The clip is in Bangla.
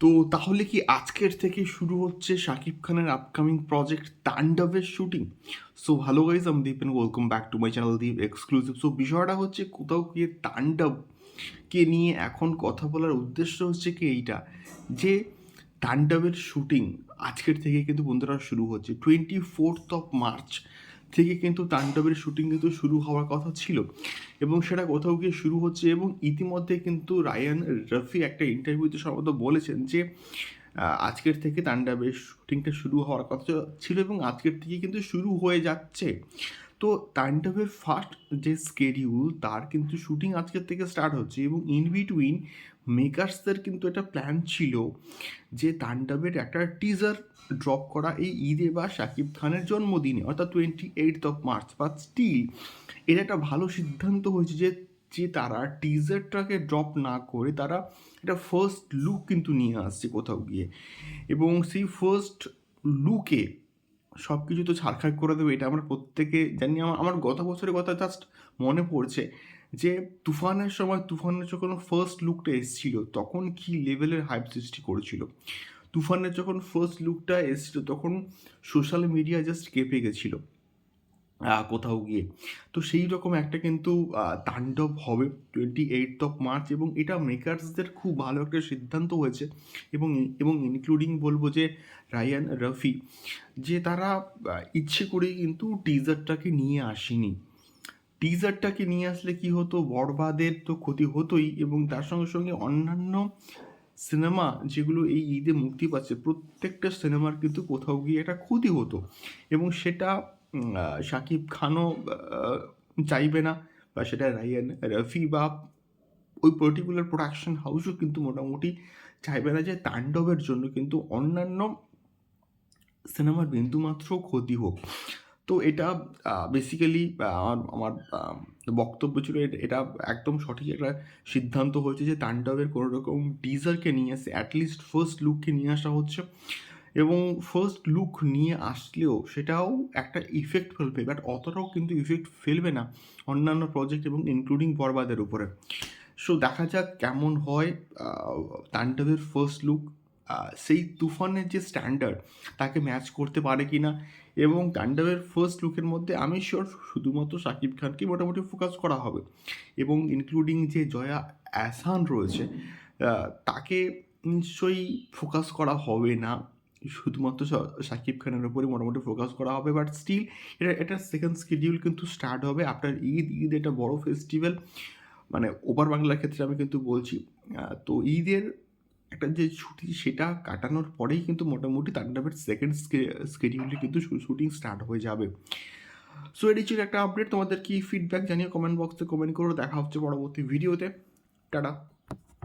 তো তাহলে কি আজকের থেকে শুরু হচ্ছে শাকিব খানের আপকামিং প্রজেক্ট তাণ্ডবের শুটিং সো ভালো গাইজ আমি Deep and welcome back to my channel Deep exclusive so বিষয়টা হচ্ছে কোথাও গিয়ে তাণ্ডবকে নিয়ে এখন কথা বলার উদ্দেশ্য হচ্ছে কি এইটা, যে তাণ্ডবের শুটিং আজকের থেকে কিন্তু বন্ধুরা শুরু হচ্ছে। টোয়েন্টি ফোর্থ অফ মার্চ থেকে কিন্তু তাণ্ডবের শুটিং কিন্তু শুরু হওয়ার কথা ছিল। এবং সেটা কোথাও গিয়ে শুরু হচ্ছে এবং ইতিমধ্যে কিন্তু রায়ান রফি একটা ইন্টারভিউতে সম্ভবত বলেছেন যে আজকের থেকে তাণ্ডবের শুটিংটা শুরু হওয়ার কথা ছিল এবং আজকের থেকে কিন্তু শুরু হয়ে যাচ্ছে। তো তাণ্ডবের ফার্স্ট যে স্কেডিউল তার কিন্তু শুটিং আজকের থেকে স্টার্ট হচ্ছে এবং ইন বিটুইন মেকার্সদের কিন্তু একটা প্ল্যান ছিল যে তাণ্ডবের একটা টিজার ড্রপ করা এই ঈদে বা শাকিব খানের জন্মদিনে, অর্থাৎ টোয়েন্টি এইট অফ মার্চ বা স্টিল এটা একটা ভালো সিদ্ধান্ত হয়েছে যে যে তারা টিজারটাকে ড্রপ না করে তারা একটা ফার্স্ট লুক কিন্তু নিয়ে আসছে কোথাও গিয়ে এবং সেই ফার্স্ট লুকে সব কিছু তো ছাড়খাড় করে দেবে, এটা আমরা প্রত্যেকে জানি। আমার আমার গত বছরের কথা জাস্ট মনে পড়ছে যে, তুফানের সময় তুফানের যখন ফার্স্ট লুকটা এসেছিল, তখন কি লেভেলের হাইপ সৃষ্টি করেছিল? তুফানের যখন ফার্স্ট লুকটা এসেছিল, তখন সোশ্যাল মিডিয়া জাস্ট কেঁপে গেছিল। কোথাও গিয়ে। তো সেই রকম একটা কিন্তু তাণ্ডব হবে টোয়েন্টি এইট অফ মার্চ এবং এটা মেকার্সদের খুব ভালো একটা সিদ্ধান্ত হয়েছে এবং এবং ইনক্লুডিং বলব যে রায়ান রফি যে তারা ইচ্ছে করেই কিন্তু টিজারটাকে নিয়ে আসেনি। টিজারটাকে নিয়ে আসলে কি হতো? বরবাদের তো ক্ষতি হতোই এবং তার সঙ্গে সঙ্গে অন্যান্য সিনেমা যেগুলো এই ঈদে মুক্তি পাচ্ছে, প্রত্যেকটা সিনেমার কিন্তু কোথাও গিয়ে একটা ক্ষতি হতো এবং সেটা শাকিব খানও চাইবে না। বা সেটা রায়ান রফি বা ওই পার্টিকুলার প্রোডাকশন হাউসও কিন্তু মোটামুটি চাইবে না যে তাণ্ডবের জন্য, কিন্তু অন্যান্য সিনেমার বিন্দুমাত্র ক্ষতি হোক। তো এটা বেসিক্যালি আমার আমার বক্তব্য ছিল এটা- এটা একদম সঠিক একটা সিদ্ধান্ত হয়েছে যে তাণ্ডবের কোনো রকম টিজারকে নিয়ে আসে অ্যাটলিস্ট ফার্স্ট লুককে নিয়ে আসা হচ্ছে। এবং ফার্স্ট লুক নিয়ে আসলেও সেটাও একটা ইফেক্ট ফেলবে বাট অতটাও কিন্তু ইফেক্ট ফেলবে না অন্যান্য প্রজেক্ট এবং ইনক্লুডিং বরবাদের উপরে। সো দেখা যাক কেমন হয় আহ, তাণ্ডবের ফার্স্ট লুক সেই তুফানের যে স্ট্যান্ডার্ড তাকে ম্যাচ করতে পারে কি না এবং তাণ্ডবের ফার্স্ট লুকের মধ্যে আমি শিওর শুধুমাত্র শাকিব খানকে মোটামুটি ফোকাস করা হবে। এবং ইনক্লুডিং যে জয়া অ্যাসান রয়েছে তাকে নিশ্চয়ই ফোকাস করা হবে না। শুধুমাত্র শাকিব খানের উপরে মোটামুটি ফোকাস করা হবে বাট স্টিল এটা এটা সেকেন্ড স্কেডিউল কিন্তু স্টার্ট হবে আফটার ঈদ ঈদ এটা বড় ফেস্টিভ্যাল মানে ওপার বাংলার ক্ষেত্রে আমি কিন্তু বলছি। তো ঈদের একটা যে ছুটি সেটা কাটানোর পরেই কিন্তু মোটামুটি তাণ্ডবের সেকেন্ড স্কেডিউলে কিন্তু শুটিং স্টার্ট হয়ে যাবে। সো এটি ছিল একটা আপডেট তোমাদের কি ফিডব্যাক জানিয়ে কমেন্ট বক্সে কমেন্ট করো, দেখা হচ্ছে পরবর্তী ভিডিওতে টাটা।